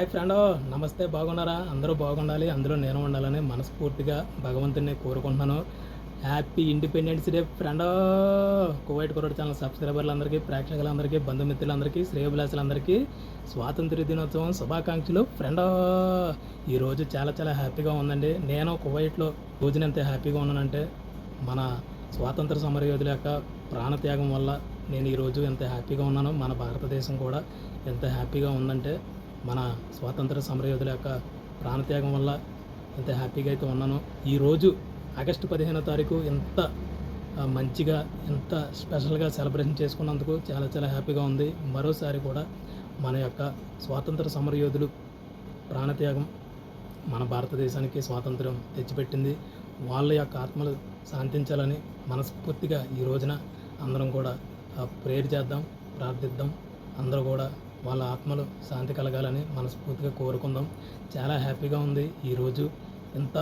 Hi friend నమస్తే బాగున్నారా? అందరూ బాగుండాలి అందులో నేను ఉండాలని మనస్ఫూర్తిగా భగవంతుని కోరుకుంటున్నాను. Happy independence day friend. Kuwait కొరడు channel సబ్స్క్రైబర్లందరికీ ప్రేక్షకులందరికీ బంధుమిత్రులందరికీ శ్రేయభిలాషులందరికీ స్వాతంత్ర దినోత్సవం శుభాకాంక్షలు ఫ్రెండ్. ఈరోజు చాలా చాలా హ్యాపీగా ఉందండి. నేను కువైట్లో రోజున ఎంత హ్యాపీగా ఉన్నానంటే మన స్వాతంత్ర సమరయోధుల యొక్క ప్రాణత్యాగం వల్ల నేను ఈరోజు ఎంత హ్యాపీగా ఉన్నానో. మన భారతదేశం కూడా ఎంత హ్యాపీగా ఉందంటే మన స్వాతంత్ర సమరయోధుల యొక్క ప్రాణత్యాగం వల్ల ఎంత హ్యాపీగా అయితే ఉన్నానో. ఈరోజు ఆగస్టు పదిహేనో తారీఖు ఎంత మంచిగా ఎంత స్పెషల్గా సెలబ్రేషన్ చేసుకున్నందుకు చాలా చాలా హ్యాపీగా ఉంది. మరోసారి కూడా మన యొక్క స్వాతంత్ర సమరయోధులు ప్రాణత్యాగం మన భారతదేశానికి స్వాతంత్రం తెచ్చిపెట్టింది. వాళ్ళ యొక్క ఆత్మలు శాంతించాలని మనస్ఫూర్తిగా ఈ రోజున అందరం కూడా ప్రేయర్ చేద్దాం ప్రార్థిద్దాం. అందరూ కూడా వాళ్ళ ఆత్మలు శాంతి కలగాలని మనస్ఫూర్తిగా కోరుకుందాం. చాలా హ్యాపీగా ఉంది ఈరోజు ఇంత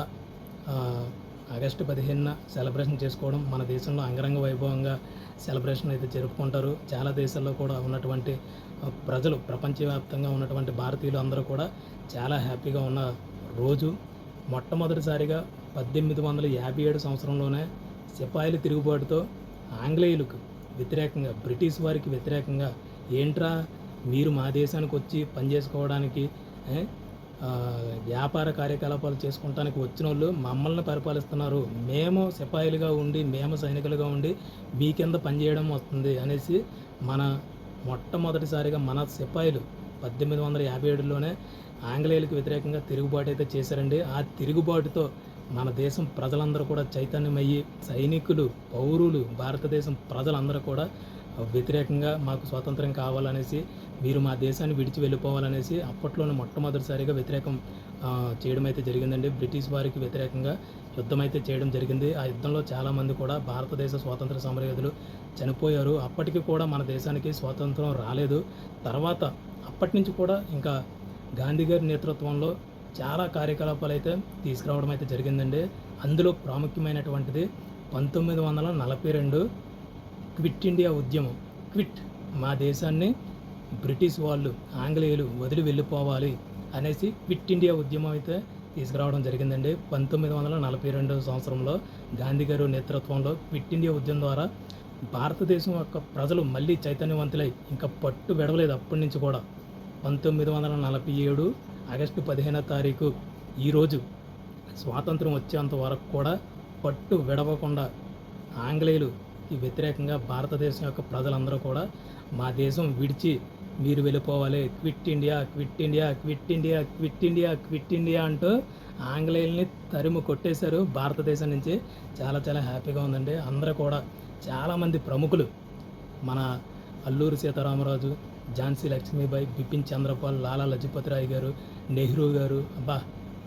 ఆగస్టు పదిహేనున సెలబ్రేషన్ చేసుకోవడం మన దేశంలో అంగరంగ వైభవంగా సెలబ్రేషన్ అయితే జరుపుకుంటారు. చాలా దేశాల్లో కూడా ఉన్నటువంటి ప్రజలు ప్రపంచవ్యాప్తంగా ఉన్నటువంటి భారతీయులు అందరూ కూడా చాలా హ్యాపీగా ఉన్న రోజు. మొట్టమొదటిసారిగా పద్దెనిమిది వందల యాభై ఏడు సంవత్సరంలోనే సిపాయిల తిరుగుబాటుతో ఆంగ్లేయులకు వ్యతిరేకంగా బ్రిటిష్ వారికి వ్యతిరేకంగా ఏంట్రా మీరు మా దేశానికి వచ్చి పనిచేసుకోవడానికి వ్యాపార కార్యకలాపాలు చేసుకుంటానికి వచ్చిన వాళ్ళు మమ్మల్ని పరిపాలిస్తున్నారు. మేము సిపాయిలుగా ఉండి మేము సైనికులుగా ఉండి మీ కింద పనిచేయడం వస్తుంది అనేసి మన మొట్టమొదటిసారిగా మన సిపాయిలు పద్దెనిమిది వందల యాభై ఏడులోనే ఆంగ్లేయులకు వ్యతిరేకంగా తిరుగుబాటు అయితే చేశారండి. ఆ తిరుగుబాటుతో మన దేశం ప్రజలందరూ కూడా చైతన్యమయ్యి సైనికులు పౌరులు భారతదేశం ప్రజలందరూ కూడా వ్యతిరేకంగా మాకు స్వాతంత్రం కావాలనేసి మీరు మా దేశాన్ని విడిచి వెళ్ళిపోవాలనేసి అప్పట్లోనే మొట్టమొదటిసారిగా వ్యతిరేకం చేయడం అయితే జరిగిందండి. బ్రిటిష్ వారికి వ్యతిరేకంగా యుద్ధం అయితే చేయడం జరిగింది. ఆ యుద్ధంలో చాలామంది కూడా భారతదేశ స్వాతంత్ర సమరయోధులు చనిపోయారు. అప్పటికి కూడా మన దేశానికి స్వాతంత్రం రాలేదు. తర్వాత అప్పటి నుంచి కూడా ఇంకా గాంధీ గారి నేతృత్వంలో చాలా కార్యకలాపాలు అయితే తీసుకురావడం అయితే జరిగిందండి. అందులో ప్రాముఖ్యమైనటువంటిది పంతొమ్మిది వందల నలభై రెండు క్విట్ ఇండియా ఉద్యమం. క్విట్ మా దేశాన్ని బ్రిటిష్ వాళ్ళు ఆంగ్లేయులు వదిలి వెళ్ళిపోవాలి అనేసి క్విట్ ఇండియా ఉద్యమం అయితే తీసుకురావడం జరిగిందండి. పంతొమ్మిది వందల నలభై రెండవ సంవత్సరంలో గాంధీ గారు నేతృత్వంలో క్విట్ ఇండియా ఉద్యమం ద్వారా భారతదేశం యొక్క ప్రజలు మళ్ళీ చైతన్యవంతులై ఇంకా పట్టు విడవలేదు అప్పటి నుంచి కూడా. పంతొమ్మిది వందల నలభై ఏడు ఆగస్టు పదిహేనో తారీఖు ఈరోజు స్వాతంత్రం వచ్చేంత వరకు కూడా పట్టు విడవకుండా ఆంగ్లేయులు వ్యతిరేకంగా భారతదేశం యొక్క ప్రజలందరూ కూడా మా దేశం విడిచి మీరు వెళ్ళిపోవాలి. Quit India quit India quit India quit India quit India అంటూ ఆంగ్లేయుల్ని తరిమి కొట్టేశారు భారతదేశం నుంచి. చాలా చాలా హ్యాపీగా ఉందండి. అందరూ కూడా చాలామంది ప్రముఖులు మన అల్లూరి సీతారామరాజు ఝాన్సీ లక్ష్మీబాయి బిపిన్ చంద్రపాల్ లాలా లజపతిరాయ్ గారు నెహ్రూ గారు. అబ్బా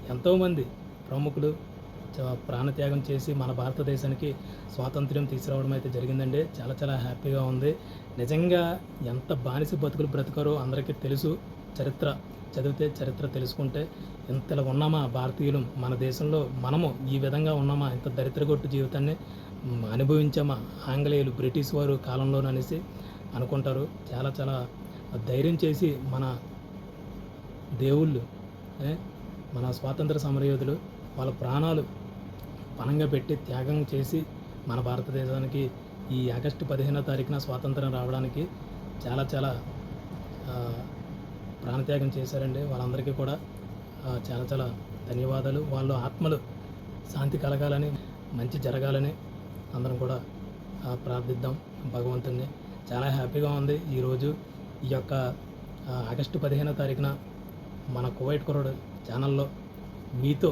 ఎంతోమంది ప్రముఖులు ప్రాణత్యాగం చేసి మన భారతదేశానికి స్వాతంత్ర్యం తీసుకురావడం అయితే జరిగిందండి. చాలా చాలా హ్యాపీగా ఉంది. నిజంగా ఎంత బానిస బతుకులు బ్రతకారో అందరికీ తెలుసు. చరిత్ర చదివితే చరిత్ర తెలుసుకుంటే ఇంతలా ఉన్నామా భారతీయులు? మన దేశంలో మనము ఈ విధంగా ఉన్నామా? ఇంత దరిద్రగొట్టు జీవితాన్ని అనుభవించామా? ఆంగ్లేయులు బ్రిటిష్ వారు కాలంలోననేసి అనుకుంటారు. చాలా చాలా ధైర్యం చేసి మన దేవుళ్ళు మన స్వాతంత్ర సమరయోధులు వాళ్ళ ప్రాణాలు పణంగా పెట్టి త్యాగం చేసి మన భారతదేశానికి ఈ ఆగస్టు పదిహేనో తారీఖున స్వాతంత్రం రావడానికి చాలా చాలా ప్రాణత్యాగం చేశారండి. వాళ్ళందరికీ కూడా చాలా చాలా ధన్యవాదాలు. వాళ్ళ ఆత్మలు శాంతి కలగాలని మంచి జరగాలని అందరం కూడా ప్రార్థిద్దాం భగవంతుణ్ణి. చాలా హ్యాపీగా ఉంది ఈరోజు ఈ యొక్క ఆగస్టు పదిహేనో తారీఖున మన కువైట్ కురడు ఛానల్లో మీతో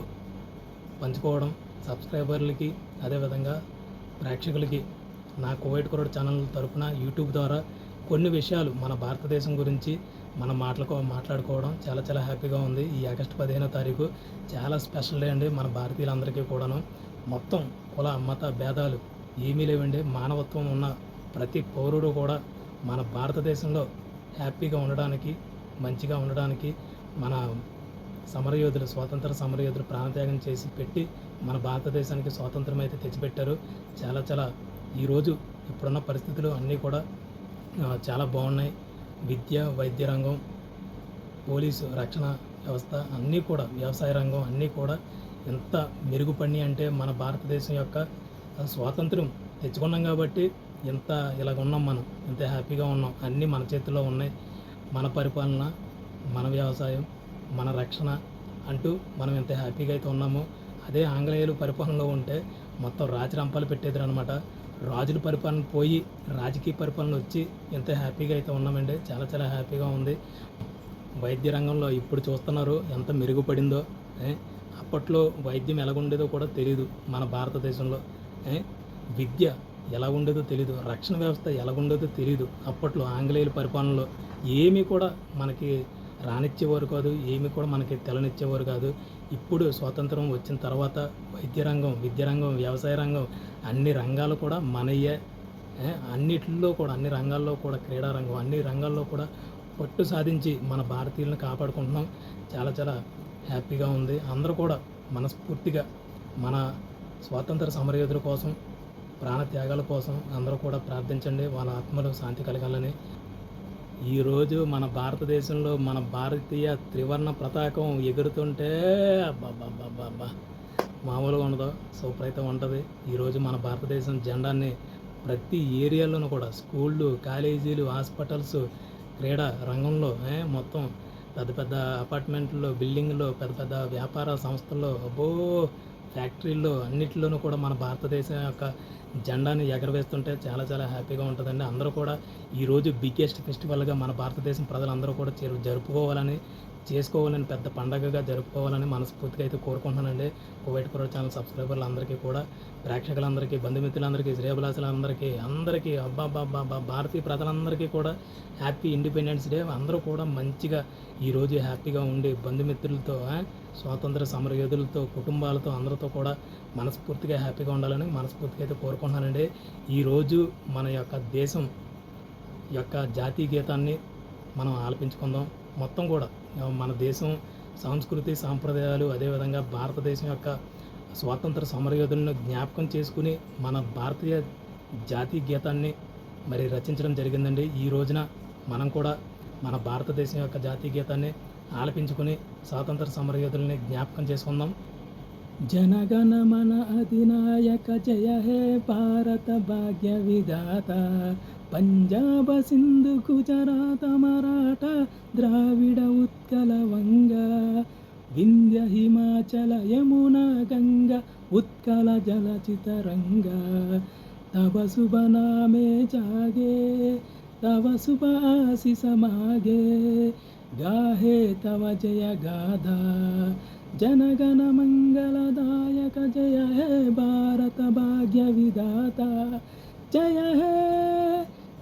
పంచుకోవడం సబ్స్క్రైబర్లకి అదేవిధంగా ప్రేక్షకులకి నా కువైట్ కుర్రోడ్ ఛానల్ తరపున యూట్యూబ్ ద్వారా కొన్ని విషయాలు మన భారతదేశం గురించి మనం మాట్లాడుకో మాట్లాడుకోవడం చాలా చాలా హ్యాపీగా ఉంది. ఈ ఆగస్టు పదిహేనో తారీఖు చాలా స్పెషల్ డే అండి మన భారతీయులందరికీ కూడాను. మొత్తం కుల మత భేదాలు ఏమీ లేవండి. మానవత్వం ఉన్న ప్రతి పౌరుడు కూడా మన భారతదేశంలో హ్యాపీగా ఉండడానికి మంచిగా ఉండడానికి మన సమరయోధులు స్వాతంత్ర సమరయోధులు ప్రాణత్యాగం చేసి పెట్టి మన భారతదేశానికి స్వాతంత్రం అయితే తెచ్చిపెట్టారు. చాలా చాలా ఈరోజు ఇప్పుడున్న పరిస్థితులు అన్నీ కూడా చాలా బాగున్నాయి. విద్య వైద్య రంగం పోలీసు రక్షణ వ్యవస్థ అన్నీ కూడా వ్యవసాయ రంగం అన్నీ కూడా ఎంత మెరుగుపడి అంటే మన భారతదేశం యొక్క స్వాతంత్రం తెచ్చుకున్నాం కాబట్టి ఎంత ఇలాగ ఉన్నాం మనం ఎంత హ్యాపీగా ఉన్నాం అన్నీ మన చేతిలో ఉన్నాయి. మన పరిపాలన మన వ్యవసాయం మన రక్షణ అంటూ మనం ఎంత హ్యాపీగా అయితే ఉన్నామో అదే ఆంగ్లేయులు పరిపాలనలో ఉంటే మొత్తం రాజరంపాలు పెట్టేది అనమాట రాజుల పరిపాలన పోయి రాజకీయ పరిపాలన వచ్చి ఎంత హ్యాపీగా అయితే ఉన్నామండి చాలా చాలా హ్యాపీగా ఉంది వైద్య రంగంలో ఇప్పుడు చూస్తున్నారు ఎంత మెరుగుపడిందో ఏ? అప్పట్లో వైద్యం ఎలాగుండేదో కూడా తెలియదు మన భారతదేశంలో ఏ? విద్య ఎలా ఉండేదో తెలియదు రక్షణ వ్యవస్థ ఎలాగుండేదో తెలియదు అప్పట్లో ఆంగ్లేయుల పరిపాలనలో ఏమీ కూడా మనకి రానిచ్చేవారు కాదు ఏమి కూడా మనకి తెలనిచ్చేవారు కాదు. ఇప్పుడు స్వాతంత్రం వచ్చిన తర్వాత వైద్య రంగం విద్య రంగం వ్యవసాయ రంగం అన్ని రంగాలు కూడా మనయ్యే అన్నిటిలో కూడా అన్ని రంగాల్లో కూడా క్రీడా రంగం అన్ని రంగాల్లో కూడా పట్టు సాధించి మన భారతీయులను కాపాడుకుంటున్నాం. చాలా చాలా హ్యాపీగా ఉంది. అందరూ కూడా మనస్ఫూర్తిగా మన స్వాతంత్ర సమరయోధుల కోసం ప్రాణ త్యాగాల కోసం అందరూ కూడా ప్రార్థించండి. వాళ్ళ ఆత్మలు శాంతి కలగాలని. ఈరోజు మన భారతదేశంలో మన భారతీయ త్రివర్ణ పతాకం ఎగురుతుంటే అబ్బాబ్బాబ్బా మామూలుగా ఉండదు సూపర్ అయితే ఉంటుంది ఈరోజు మన భారతదేశం జెండాన్ని ప్రతి ఏరియాలోనూ కూడా స్కూళ్ళు కాలేజీలు హాస్పిటల్స్ క్రీడా రంగంలో మొత్తం పెద్ద పెద్ద అపార్ట్మెంట్లో బిల్డింగ్లో పెద్ద పెద్ద వ్యాపార సంస్థల్లో అబ్బో ఫ్యాక్టరీల్లో అన్నిటిలోనూ కూడా మన భారతదేశం యొక్క జెండాని ఎగరవేస్తుంటే చాలా చాలా హ్యాపీగా ఉంటుందండి. అందరూ కూడా ఈరోజు బిగ్గెస్ట్ ఫెస్టివల్గా మన భారతదేశం ప్రజలందరూ కూడా చేరు- జరుపుకోవాలని చేసుకోవాలని పెద్ద పండగగా జరుపుకోవాలని మనస్ఫూర్తిగా అయితే కోరుకుంటున్నానండి. కువైట్ కుర్ర ఛానల్ సబ్స్క్రైబర్లు అందరికీ కూడా ప్రేక్షకులందరికీ బంధుమిత్రులందరికీ శ్రేయబులాసులందరికీ అందరికీ అబ్బాబ్బాబ్బా భారతీయ ప్రజలందరికీ కూడా హ్యాపీ ఇండిపెండెన్స్ డే. అందరూ కూడా మంచిగా ఈరోజు హ్యాపీగా ఉండి బంధుమిత్రులతో స్వాతంత్ర సమరయోధులతో కుటుంబాలతో అందరితో కూడా మనస్ఫూర్తిగా హ్యాపీగా ఉండాలని మనస్ఫూర్తిగా అయితే కోరుకుంటున్నానండి. ఈరోజు మన యొక్క దేశం యొక్క జాతీయ గీతాన్ని మనం ఆలపించుకుందాం. మొత్తం కూడా. మన దేశం సంస్కృతి సాంప్రదాయాలు అదేవిధంగా భారతదేశం యొక్క స్వాతంత్ర సమరయోధులను జ్ఞాపకం చేసుకుని మన భారతీయ జాతీయ గీతాన్ని మరి రచించడం జరిగిందండి. ఈ రోజున మనం కూడా మన భారతదేశం యొక్క జాతీయ గీతాన్ని ఆలపించుకుని స్వాతంత్ర సమరయోధుల్ని జ్ఞాపకం చేసుకుందాం. జనగణ మన అధినాయక జయ హే భారత భాగ్య విధాత. ಪಂಜಾಬ ಸಿಂಧು ಗುಜರಾತ ಮರಾಠ ದ್ರಾವಿಡ ಉತ್ಕಲ ವಂಗ, ವಿಂಧ್ಯ ಹಿಮಾಚಲ ಯಮುನಾ ಗಂಗಾ, ಉತ್ಕಲ ಜಲಚಿತರಂಗ ತವ ಶುಭ ನಾಮೆ ಜಾಗೆ, ತವ ಶುಭ ಆಶಿಸ ಮಾಗೆ. ಗಾಹೆ ತವ ಜಯ ಗಾಧ ಜನಗಣ ಮಂಗಳದಾಯಕ ಜಯ ಹೇ ಭಾರತ ಭಾಗ್ಯ ವಿಧಾತ. ಜಯ ಹೇ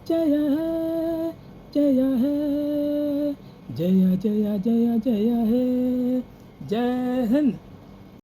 జయ హే జయ హే జయ జయ జయ జయ హే జయ హింద్